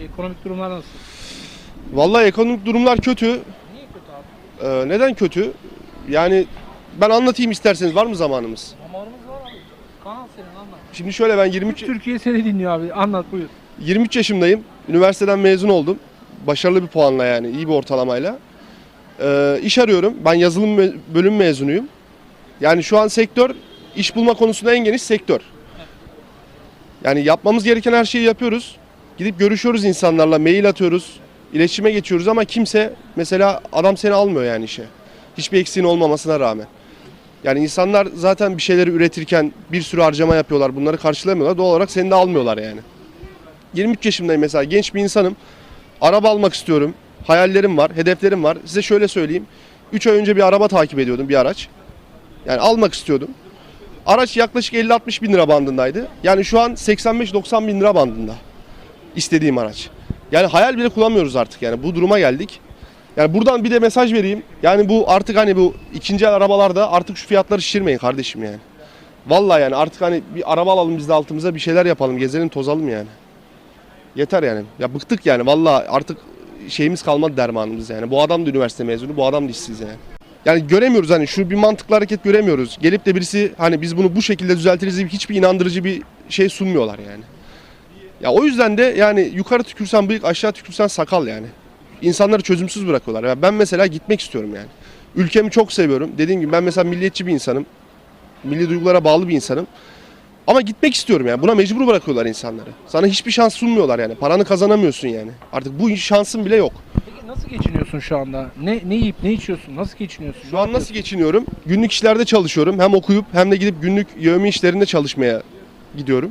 Ekonomik durumlar nasıl? Vallahi ekonomik durumlar kötü. Niye kötü abi? Ee, neden kötü? Yani ben anlatayım isterseniz var mı zamanımız? Zamanımız var abi. Kanal senin anlat. Şimdi şöyle ben 23 Türkiye seni dinliyor abi. Anlat buyur. 23 yaşındayım. Üniversiteden mezun oldum. Başarılı bir puanla yani iyi bir ortalamayla. Ee, iş arıyorum. Ben yazılım me- bölüm mezunuyum. Yani şu an sektör iş bulma konusunda en geniş sektör. Yani yapmamız gereken her şeyi yapıyoruz. Gidip görüşüyoruz insanlarla, mail atıyoruz, iletişime geçiyoruz ama kimse mesela adam seni almıyor yani işe. Hiçbir eksiğin olmamasına rağmen. Yani insanlar zaten bir şeyleri üretirken bir sürü harcama yapıyorlar. Bunları karşılamıyorlar. Doğal olarak seni de almıyorlar yani. 23 yaşındayım mesela genç bir insanım. Araba almak istiyorum. Hayallerim var, hedeflerim var. Size şöyle söyleyeyim. 3 ay önce bir araba takip ediyordum, bir araç. Yani almak istiyordum. Araç yaklaşık 50-60 bin lira bandındaydı. Yani şu an 85-90 bin lira bandında. İstediğim araç. Yani hayal bile kullanmıyoruz artık yani bu duruma geldik. Yani buradan bir de mesaj vereyim. Yani bu artık hani bu ikinci el arabalarda artık şu fiyatları şişirmeyin kardeşim yani. Vallahi yani artık hani bir araba alalım biz de altımıza bir şeyler yapalım, gezelim, tozalım yani. Yeter yani. Ya bıktık yani. Vallahi artık şeyimiz kalmadı dermanımız yani. Bu adam da üniversite mezunu, bu adam da işsiz yani. Yani göremiyoruz hani şu bir mantıklı hareket göremiyoruz. Gelip de birisi hani biz bunu bu şekilde düzeltiriz diye hiçbir inandırıcı bir şey sunmuyorlar yani. Ya o yüzden de yani yukarı tükürsen bıyık, aşağı tükürsen sakal yani. İnsanları çözümsüz bırakıyorlar. Ya ben mesela gitmek istiyorum yani. Ülkemi çok seviyorum. Dediğim gibi ben mesela milliyetçi bir insanım. Milli duygulara bağlı bir insanım. Ama gitmek istiyorum yani. Buna mecbur bırakıyorlar insanları. Sana hiçbir şans sunmuyorlar yani. Paranı kazanamıyorsun yani. Artık bu şansın bile yok. Peki nasıl geçiniyorsun şu anda? Ne ne yiyip ne içiyorsun? Nasıl geçiniyorsun? Şu an nasıl geçiniyorum? Günlük işlerde çalışıyorum. Hem okuyup hem de gidip günlük yevmi işlerinde çalışmaya gidiyorum.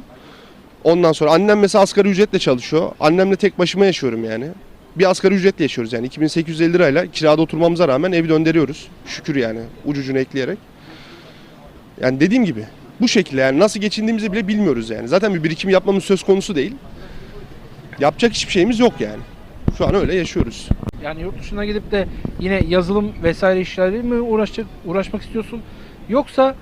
Ondan sonra annem mesela asgari ücretle çalışıyor. Annemle tek başıma yaşıyorum yani. Bir asgari ücretle yaşıyoruz yani. 2850 lirayla kirada oturmamıza rağmen evi döndürüyoruz. Şükür yani ucucunu ekleyerek. Yani dediğim gibi bu şekilde yani nasıl geçindiğimizi bile bilmiyoruz yani. Zaten bir birikim yapmamız söz konusu değil. Yapacak hiçbir şeyimiz yok yani. Şu an öyle yaşıyoruz. Yani yurt dışına gidip de yine yazılım vesaire işlerle mi uğraşacak, uğraşmak istiyorsun? Yoksa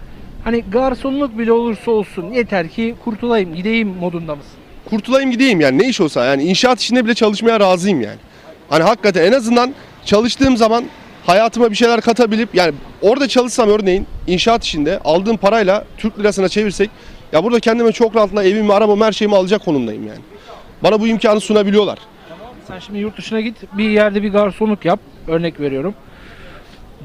hani garsonluk bile olursa olsun yeter ki kurtulayım, gideyim modunda mısın? kurtulayım gideyim yani ne iş olsa yani inşaat işinde bile çalışmaya razıyım yani. Hani hakikaten en azından çalıştığım zaman hayatıma bir şeyler katabilip yani orada çalışsam örneğin inşaat işinde aldığım parayla Türk lirasına çevirsek ya burada kendime çok rahatla evimi, arabamı, her şeyimi alacak konumdayım yani. Bana bu imkanı sunabiliyorlar. Sen şimdi yurt dışına git bir yerde bir garsonluk yap. Örnek veriyorum.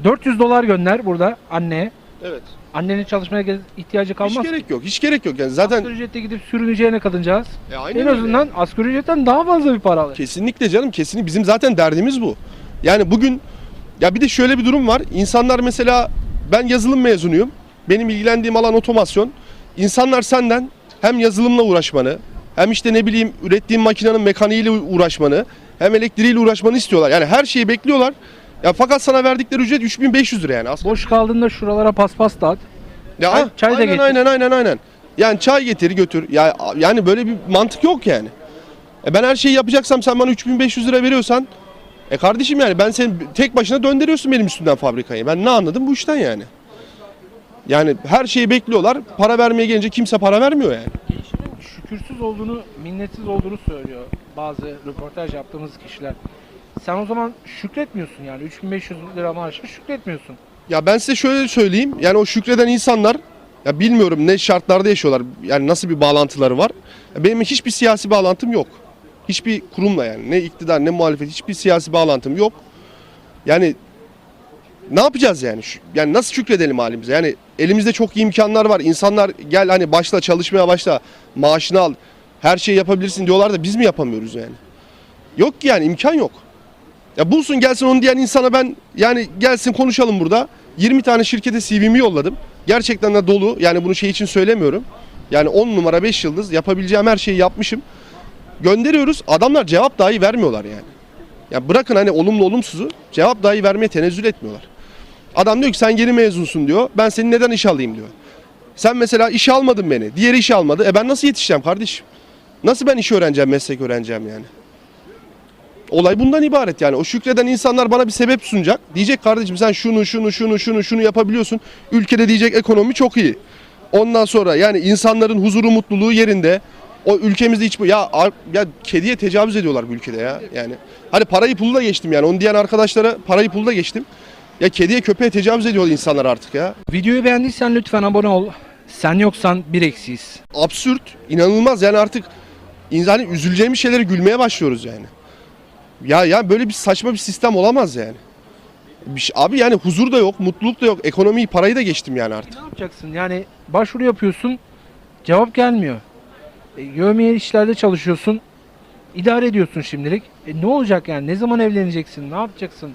400 dolar gönder burada anneye. Evet. Annenin çalışmaya ge- ihtiyacı Hiç kalmaz. gerek yok. Hiç gerek yok yani zaten Asgari ücretle gidip sürüneceğine kadıncağız. E, aynen En öyle. azından asgari ücretten daha fazla bir para alır. Kesinlikle canım kesinlikle bizim zaten derdimiz bu. Yani bugün ya bir de şöyle bir durum var. İnsanlar mesela ben yazılım mezunuyum. Benim ilgilendiğim alan otomasyon. İnsanlar senden hem yazılımla uğraşmanı hem işte ne bileyim ürettiğin makinenin mekaniğiyle uğraşmanı hem elektriğiyle uğraşmanı istiyorlar. Yani her şeyi bekliyorlar. Ya fakat sana verdikleri ücret 3500 lira yani. Aslında Boş kaldığında şuralara paspas dağıt. ya, Çay- çay da aynen, getir. aynen aynen aynen. Yani çay getir götür. Ya yani böyle bir mantık yok yani. E ben her şeyi yapacaksam sen bana 3500 lira veriyorsan e kardeşim yani ben seni tek başına döndürüyorsun benim üstümden fabrikayı. Ben ne anladım bu işten yani. Yani her şeyi bekliyorlar. Para vermeye gelince kimse para vermiyor yani. Gençlerin şükürsüz olduğunu, minnetsiz olduğunu söylüyor bazı röportaj yaptığımız kişiler. Sen o zaman şükretmiyorsun yani 3500 lira maaşa şükretmiyorsun. Ya ben size şöyle söyleyeyim. Yani o şükreden insanlar ya bilmiyorum ne şartlarda yaşıyorlar. Yani nasıl bir bağlantıları var. Ya benim hiçbir siyasi bağlantım yok. Hiçbir kurumla yani ne iktidar ne muhalefet hiçbir siyasi bağlantım yok. Yani ne yapacağız yani? Yani nasıl şükredelim halimize? Yani elimizde çok iyi imkanlar var. İnsanlar gel hani başla çalışmaya başla. Maaşını al. Her şeyi yapabilirsin diyorlar da biz mi yapamıyoruz yani? Yok ki yani imkan yok. Ya bulsun gelsin onu diyen insana ben yani gelsin konuşalım burada. 20 tane şirkete CV'mi yolladım. Gerçekten de dolu. Yani bunu şey için söylemiyorum. Yani 10 numara 5 yıldız yapabileceğim her şeyi yapmışım. Gönderiyoruz. Adamlar cevap dahi vermiyorlar yani. Ya bırakın hani olumlu olumsuzu cevap dahi vermeye tenezzül etmiyorlar. Adam diyor ki sen yeni mezunsun diyor. Ben seni neden iş alayım diyor. Sen mesela işe almadın beni. Diğeri işe almadı. E ben nasıl yetişeceğim kardeşim? Nasıl ben iş öğreneceğim, meslek öğreneceğim yani? Olay bundan ibaret yani. O şükreden insanlar bana bir sebep sunacak. Diyecek kardeşim sen şunu şunu şunu şunu şunu yapabiliyorsun. Ülkede diyecek ekonomi çok iyi. Ondan sonra yani insanların huzuru mutluluğu yerinde. O ülkemizde hiç bu ya ya kediye tecavüz ediyorlar bu ülkede ya. Yani hani parayı pulu da geçtim yani. Onu diyen arkadaşlara parayı pulu da geçtim. Ya kediye köpeğe tecavüz ediyor insanlar artık ya. Videoyu beğendiysen lütfen abone ol. Sen yoksan bir eksiyiz. Absürt, inanılmaz yani artık insanı üzüleceğimiz şeylere gülmeye başlıyoruz yani. Ya ya böyle bir saçma bir sistem olamaz yani. Bir şey- abi yani huzur da yok, mutluluk da yok, ekonomiyi, parayı da geçtim yani artık. Ne yapacaksın? Yani başvuru yapıyorsun, cevap gelmiyor. E, yövmiye işlerde çalışıyorsun, idare ediyorsun şimdilik. E, ne olacak yani? Ne zaman evleneceksin? Ne yapacaksın?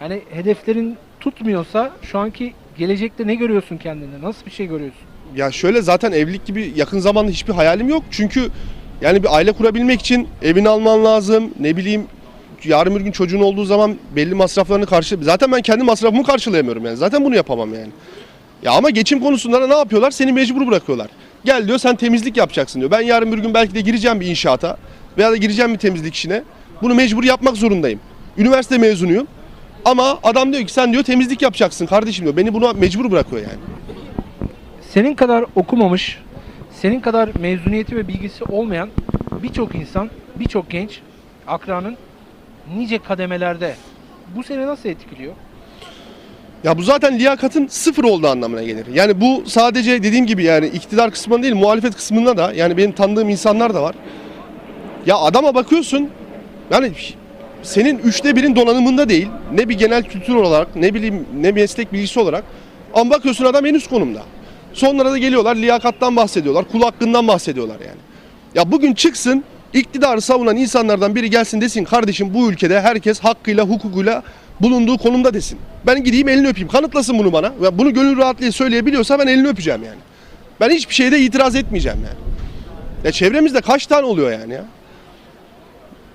Yani hedeflerin tutmuyorsa şu anki gelecekte ne görüyorsun kendinde? Nasıl bir şey görüyorsun? Ya şöyle zaten evlilik gibi yakın zamanda hiçbir hayalim yok. Çünkü yani bir aile kurabilmek için evini alman lazım. Ne bileyim yarın bir gün çocuğun olduğu zaman belli masraflarını karşı zaten ben kendi masrafımı karşılayamıyorum yani. Zaten bunu yapamam yani. Ya ama geçim konusunda da ne yapıyorlar? Seni mecbur bırakıyorlar. Gel diyor sen temizlik yapacaksın diyor. Ben yarın bir gün belki de gireceğim bir inşaata veya da gireceğim bir temizlik işine. Bunu mecbur yapmak zorundayım. Üniversite mezunuyum. Ama adam diyor ki sen diyor temizlik yapacaksın kardeşim diyor. Beni buna mecbur bırakıyor yani. Senin kadar okumamış, senin kadar mezuniyeti ve bilgisi olmayan birçok insan, birçok genç akranın nice kademelerde bu seni nasıl etkiliyor? Ya bu zaten liyakatın sıfır olduğu anlamına gelir. Yani bu sadece dediğim gibi yani iktidar kısmında değil muhalefet kısmında da yani benim tanıdığım insanlar da var. Ya adama bakıyorsun yani senin üçte birin donanımında değil ne bir genel kültür olarak ne bileyim ne meslek bilgisi olarak ama bakıyorsun adam en üst konumda. Sonlara da geliyorlar liyakattan bahsediyorlar kul hakkından bahsediyorlar yani. Ya bugün çıksın iktidarı savunan insanlardan biri gelsin desin kardeşim bu ülkede herkes hakkıyla hukukuyla bulunduğu konumda desin. Ben gideyim elini öpeyim kanıtlasın bunu bana. Ve bunu gönül rahatlığıyla söyleyebiliyorsa ben elini öpeceğim yani. Ben hiçbir şeyde itiraz etmeyeceğim yani. Ya çevremizde kaç tane oluyor yani ya?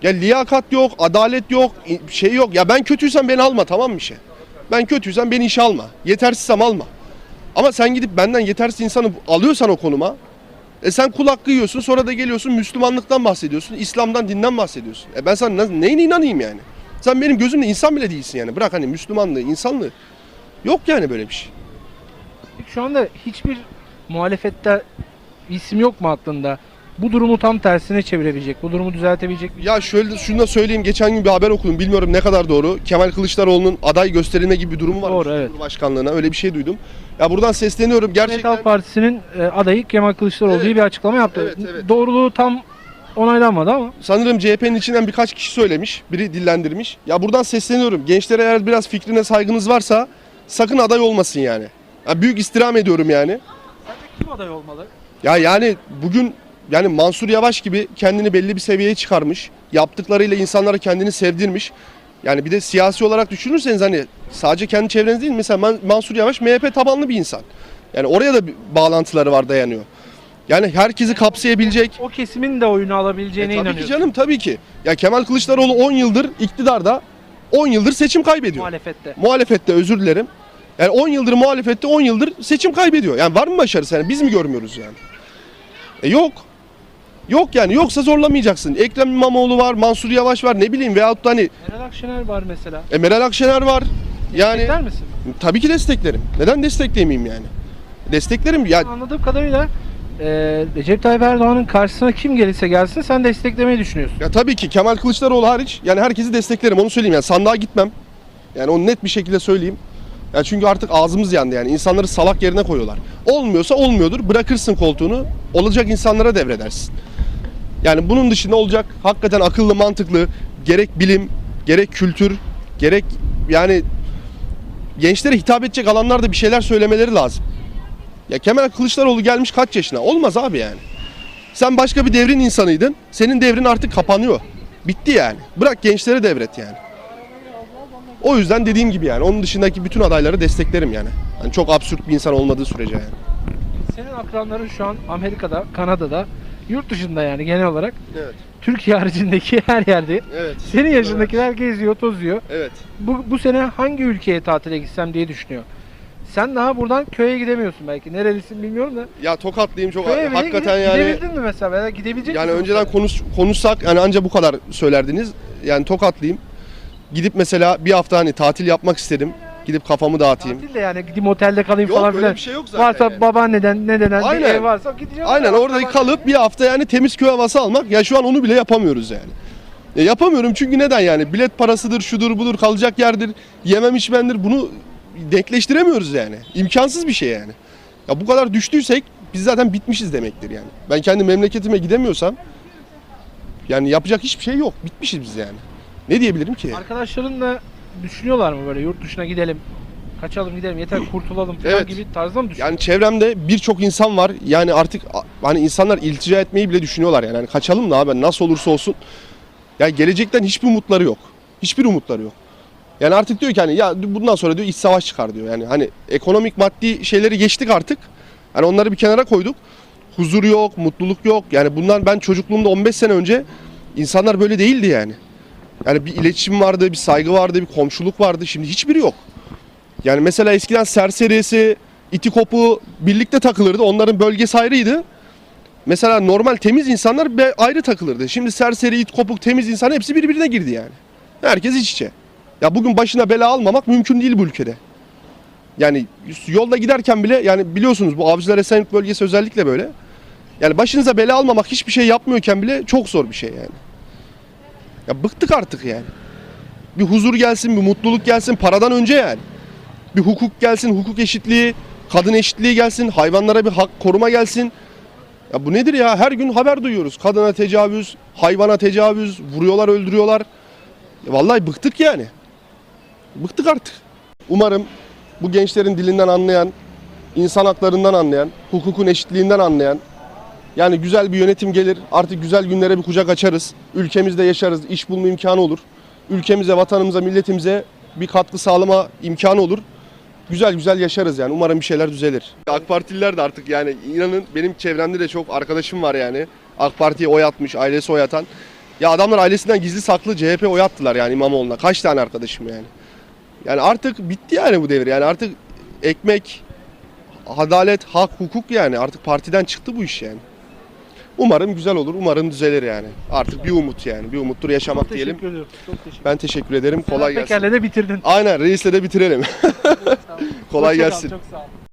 Ya liyakat yok, adalet yok, şey yok. Ya ben kötüysem beni alma tamam mı işe? Ben kötüysem beni işe alma. Yetersizsem alma. Ama sen gidip benden yetersiz insanı alıyorsan o konuma e sen kul hakkı yiyorsun sonra da geliyorsun Müslümanlıktan bahsediyorsun, İslam'dan, dinden bahsediyorsun. E ben sana ne- neyine inanayım yani? Sen benim gözümde insan bile değilsin yani. Bırak hani Müslümanlığı, insanlığı. Yok yani böyle bir şey. Şu anda hiçbir muhalefette isim yok mu aklında? Bu durumu tam tersine çevirebilecek, bu durumu düzeltebilecek bir Ya şöyle şunu da söyleyeyim. Geçen gün bir haber okudum. Bilmiyorum ne kadar doğru. Kemal Kılıçdaroğlu'nun aday gösterilme gibi bir durumu var. Doğru, evet. Cumhurbaşkanlığına öyle bir şey duydum. Ya buradan sesleniyorum. Cumhuriyet Gerçekten Halk Partisi'nin e, adayı Kemal Kılıçdaroğlu Evet. diye bir açıklama yaptı. Evet, evet. Doğruluğu tam onaylanmadı ama sanırım CHP'nin içinden birkaç kişi söylemiş. Biri dillendirmiş. Ya buradan sesleniyorum. Gençlere eğer biraz fikrine saygınız varsa sakın aday olmasın yani. Ya büyük istirham ediyorum yani. kim aday olmalı? Ya yani bugün yani Mansur Yavaş gibi kendini belli bir seviyeye çıkarmış. Yaptıklarıyla insanlara kendini sevdirmiş. Yani bir de siyasi olarak düşünürseniz hani sadece kendi çevreniz değil mesela Man- Mansur Yavaş MHP tabanlı bir insan. Yani oraya da bağlantıları var dayanıyor. Yani herkesi kapsayabilecek. O kesimin de oyunu alabileceğine E, tabii inanıyorsun. ki canım tabii ki. Ya Kemal Kılıçdaroğlu 10 yıldır iktidarda 10 yıldır seçim kaybediyor. Muhalefette. Muhalefette özür dilerim. Yani 10 yıldır muhalefette 10 yıldır seçim kaybediyor. Yani var mı başarısı? Yani biz mi görmüyoruz yani? E yok. Yok yani yoksa zorlamayacaksın. Ekrem İmamoğlu var, Mansur Yavaş var ne bileyim veyahut da hani Meral Akşener var mesela. e, Meral Akşener var. Yani Destekler misin? tabii ki desteklerim. Neden destekleyemeyeyim yani? Desteklerim. Ya Anladığım kadarıyla e, Recep Tayyip Erdoğan'ın karşısına kim gelirse gelsin sen desteklemeyi düşünüyorsun. Ya tabii ki Kemal Kılıçdaroğlu hariç yani herkesi desteklerim onu söyleyeyim yani sandığa gitmem. Yani onu net bir şekilde söyleyeyim. Ya çünkü artık ağzımız yandı yani insanları salak yerine koyuyorlar. Olmuyorsa olmuyordur bırakırsın koltuğunu olacak insanlara devredersin. Yani bunun dışında olacak hakikaten akıllı mantıklı gerek bilim gerek kültür gerek yani gençlere hitap edecek alanlarda bir şeyler söylemeleri lazım. Ya Kemal Kılıçdaroğlu gelmiş kaç yaşına? Olmaz abi yani. Sen başka bir devrin insanıydın. Senin devrin artık kapanıyor. Bitti yani. Bırak gençlere devret yani. O yüzden dediğim gibi yani onun dışındaki bütün adayları desteklerim yani. yani çok absürt bir insan olmadığı sürece yani. Senin akranların şu an Amerika'da, Kanada'da, yurt dışında yani genel olarak Evet. Türkiye haricindeki her yerde. Evet. Senin yaşındakiler geziyor, tozuyor. Evet. Bu, bu sene hangi ülkeye tatile gitsem diye düşünüyor. Sen daha buradan köye gidemiyorsun belki. Nerelisin bilmiyorum da. Ya tokatlıyım çok Köye bile hakikaten gide- yani. Gidebildin mi mesela? Veya gidebilecek Yani misin bu önceden sene? konuş, konuşsak yani anca bu kadar söylerdiniz. Yani tokatlıyım. Gidip mesela bir hafta hani tatil yapmak istedim. Gidip kafamı dağıtayım. Tatil de yani gideyim otelde kalayım Yok falan öyle filan. bir şey yok zaten. Varsa yani. babaanneden, nedenen bir Aynen. ev varsa gideceğim. Aynen ya. orada kalıp bir hafta yani temiz köy havası almak. Ya şu an onu bile yapamıyoruz yani. Ya yapamıyorum çünkü neden yani? Bilet parasıdır, şudur budur, kalacak yerdir, yemem içmendir. Bunu denkleştiremiyoruz yani. İmkansız bir şey yani. Ya bu kadar düştüysek biz zaten bitmişiz demektir yani. Ben kendi memleketime gidemiyorsam yani yapacak hiçbir şey yok. Bitmişiz biz yani. Ne diyebilirim ki? Arkadaşların da düşünüyorlar mı böyle yurt dışına gidelim, kaçalım gidelim yeter kurtulalım falan Evet. gibi tarzda mı düşünüyorlar? Yani çevremde birçok insan var. Yani artık a- hani insanlar iltica etmeyi bile düşünüyorlar yani. Hani kaçalım da abi nasıl olursa olsun. Yani gelecekten hiçbir umutları yok. Hiçbir umutları yok. Yani artık diyor ki hani ya bundan sonra diyor iç savaş çıkar diyor. Yani hani ekonomik maddi şeyleri geçtik artık. Hani onları bir kenara koyduk. Huzur yok, mutluluk yok. Yani bunlar ben çocukluğumda 15 sene önce insanlar böyle değildi yani. Yani bir iletişim vardı, bir saygı vardı, bir komşuluk vardı. Şimdi hiçbiri yok. Yani mesela eskiden serserisi, iti kopu birlikte takılırdı. Onların bölgesi ayrıydı. Mesela normal temiz insanlar ayrı takılırdı. Şimdi serseri, it kopuk, temiz insan hepsi birbirine girdi yani. Herkes iç içe. Ya bugün başına bela almamak mümkün değil bu ülkede. Yani yolda giderken bile yani biliyorsunuz bu Avcılar Esenyurt bölgesi özellikle böyle. Yani başınıza bela almamak hiçbir şey yapmıyorken bile çok zor bir şey yani. Ya bıktık artık yani. Bir huzur gelsin, bir mutluluk gelsin paradan önce yani bir hukuk gelsin, hukuk eşitliği, kadın eşitliği gelsin, hayvanlara bir hak koruma gelsin. Ya bu nedir ya? Her gün haber duyuyoruz. Kadına tecavüz, hayvana tecavüz, vuruyorlar, öldürüyorlar. Ya vallahi bıktık yani. Bıktık artık. Umarım bu gençlerin dilinden anlayan, insan haklarından anlayan, hukukun eşitliğinden anlayan, yani güzel bir yönetim gelir, artık güzel günlere bir kucak açarız. Ülkemizde yaşarız, iş bulma imkanı olur. Ülkemize, vatanımıza, milletimize bir katkı sağlama imkanı olur güzel güzel yaşarız yani. Umarım bir şeyler düzelir. AK Partililer de artık yani inanın benim çevremde de çok arkadaşım var yani. AK Parti'ye oy atmış, ailesi oy atan. Ya adamlar ailesinden gizli saklı CHP oy attılar yani İmamoğlu'na. Kaç tane arkadaşım yani. Yani artık bitti yani bu devir. Yani artık ekmek, adalet, hak, hukuk yani. Artık partiden çıktı bu iş yani. Umarım güzel olur, umarım düzelir yani. Artık bir umut yani. Bir umuttur yaşamak Çok diyelim. teşekkür. Çok teşekkür Ben teşekkür ederim. Kolay Sedat gelsin. Peker'le de bitirdin. Aynen reisle de bitirelim. Kolay Hoşça kal, gelsin. Çok sağ ol.